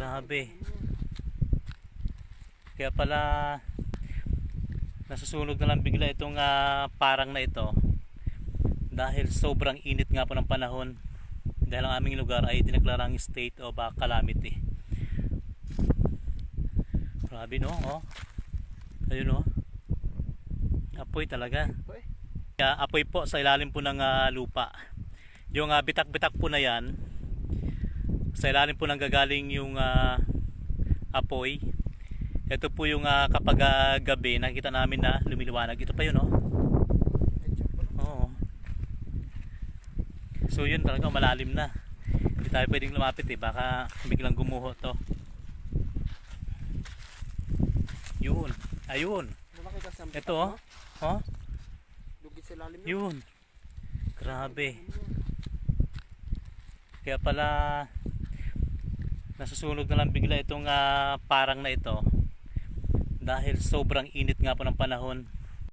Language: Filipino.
Grabe. Kaya pala nasusunog na lang bigla itong ah, parang na ito dahil sobrang init nga po ng panahon dahil ang aming lugar ay dineklarang state of ah, calamity. Grabe no, oh. Ayun oh. Apoy talaga. Apoy? Po sa ilalim po ng ah, lupa. Yung ah, bitak-bitak po na yan, sa ilalim po nang gagaling yung ah, apoy. Ito po yung ah, kapag ah, gabi, nakikita namin na lumiliwanag. Ito pa yun, oh. Oo. So yun talaga, malalim na. Hindi tayo pwedeng lumapit eh. Baka biglang gumuho to. Yun. Ayun. Ito, oh. Oh, yun. Grabe. Kaya pala nasusunog na lang bigla itong ah, parang na ito. Dahil sobrang init nga po ng panahon